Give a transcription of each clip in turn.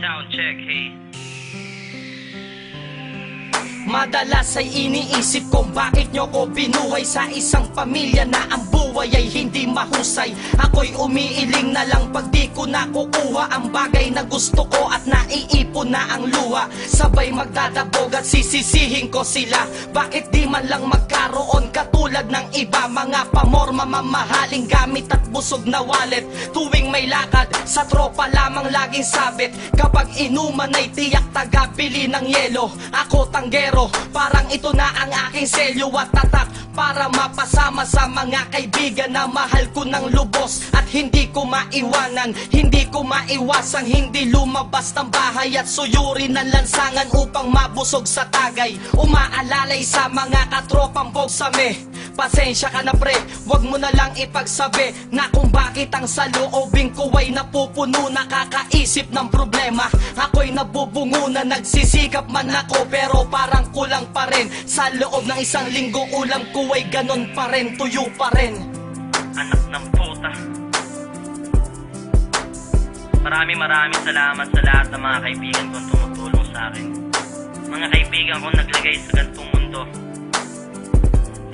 Sound check, hey. Madalas ay iniisip kong bakit nyo ko binuhay sa isang pamilya na ang buhay ay hindi mahusay. Ako'y umiiling na lang pag di ko nakukuha ang bagay na gusto ko at naiipon na ang luha. Sabay magdadabog at sisisihin ko sila. Bakit di man lang magkaroon katulad ng iba? Mga pamorma mamahaling gamit at busog na wallet. Tuwing may lakad sa tropa lamang laging sabit. Kapag inuman ay tiyak tagabili ng yelo. Ako tanggero, parang ito na ang aking selyo at tatak Para mapasama sa mga kaibigan na mahal ko ng lubos At hindi ko maiwanan, hindi ko maiwasang Hindi lumabas ng bahay at suyuri ng lansangan Upang mabusog sa tagay. Umaalalay sa mga katropang bogsame Pasensya ka na pre, wag mo na lang ipagsabi Na kung bakit ang saloobin ko ay napupuno Nakakaisip ng problema Ako'y nabubungo na nagsisikap man ako Pero parang kulang pa rin Sa loob ng isang linggo ulam ko ay ganon pa rin Tuyo pa rin Anak ng puta. Maraming maraming salamat sa lahat ng mga kaibigan kong tumutulong sa akin. Mga kaibigan kong naglagay sa gantong mundo.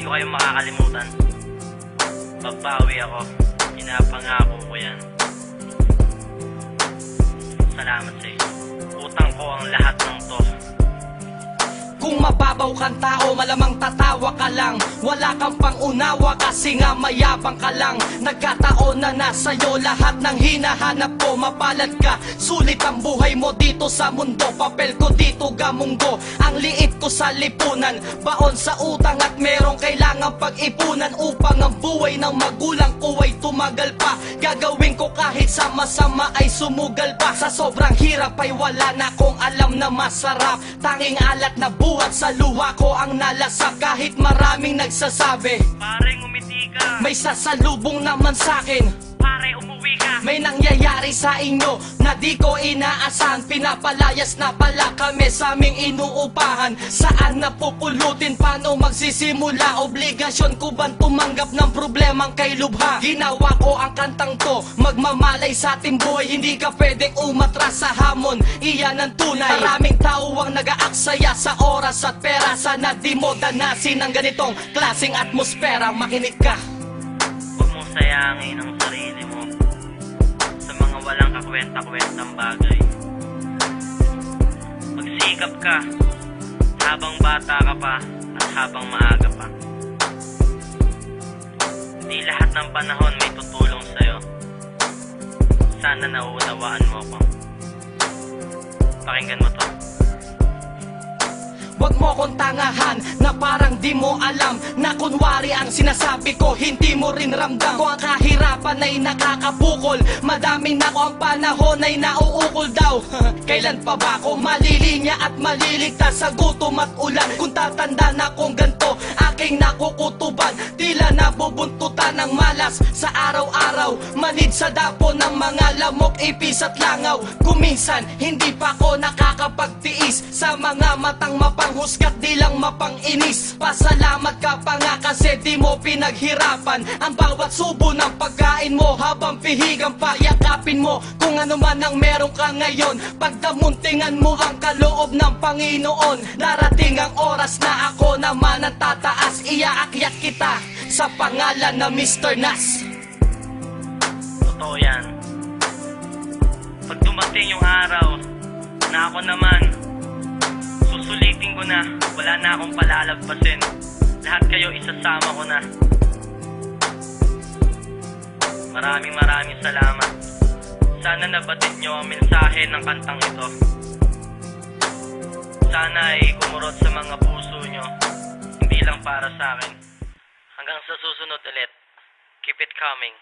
Ko kayo makakalimutan. Babawi ako. Pinapangako ko yan. Salamat sa iyo. Utang ko ang lahat ng to. Kung mababaw kang tao, malamang tatawa ka lang Wala kang pangunawa kasi nga mayabang ka lang Nagkataon na nasa'yo lahat ng hinahanap ko Mapalad ka, sulit ang buhay mo dito sa mundo Papel ko dito gamunggo, ang liit ko sa lipunan Baon sa utang at merong kailangang pag-ipunan Upang ang buhay ng magulang ko ay tumagal pa Gagawin ko kahit sa masama ay sumugal pa Sa sobrang hirap ay wala na kong alam na masarap Tanging alat na buhat sa luha ko ang nalasap Kahit maraming nagsasabi Pare, ngumiti ka. May sasalubong naman umuwi ka. May nangyayari sa inyo na di ko inaasahan. Pinapalayas na pala kami sa aming inuupahan. Saan napupulutin, paano magsisimula? Obligasyon ko bang tumanggap ng problemang kay lubha? Ginawa ko ang kantang to, magmamalay sa ating buhay. Hindi ka pwedeng umatras sa hamon, iyan ang tunay. Maraming tao ang nag-aaksaya sa oras at pera. Sana di mo danasin ang ganitong klaseng atmosfera. Makinig ka. Huwag mong sayangin ang sarili mo walang kakwenta-kwentang bagay. Magsikap ka habang bata ka pa at habang maaga pa. Hindi lahat ng panahon may tutulong sa'yo. Sana nauunawaan mo ko. Pakinggan mo to. Huwag mo kong tangahan na parang di mo alam Na kunwari ang sinasabi ko hindi mo rin ramdam. Kung ang kahirapan ay nakakabukol Madami na ko ang panahon ay nauukol daw. Kailan pa ba ako malilinya at maliligtas sa gutom at ulan? Kung tatanda na kong ganto aking nakukutuban. Tila nabubuntutan ng malas sa araw-araw. Manid sa dapo ng mga lamok, ipis at langaw. Kuminsan hindi pa ako nakakapagtiis Sa mga matang mapanghusgat di lang mapanginis. Pasalamat ka pa nga kasi di mo pinaghirapan Ang bawat subo ng pagkain mo. Habang pihigang payakapin mo Kung ano man ang meron ka ngayon Pagdamuntingan mo ang kaloob ng Panginoon. Darating ang oras na ako naman ang tataas Iaakyat kita sa pangalan na Mr. Nas Totoo yan. Pag dumating yung araw na ako naman, susulitin ko na, wala na akong palalagpasin. Lahat kayo isasama ko na. Maraming maraming salamat. Sana nabatid nyo ang mensahe ng kantang ito. Sana ay kumurot sa mga puso nyo, lang para sa akin. Hanggang sa susunod ulit. Keep it coming.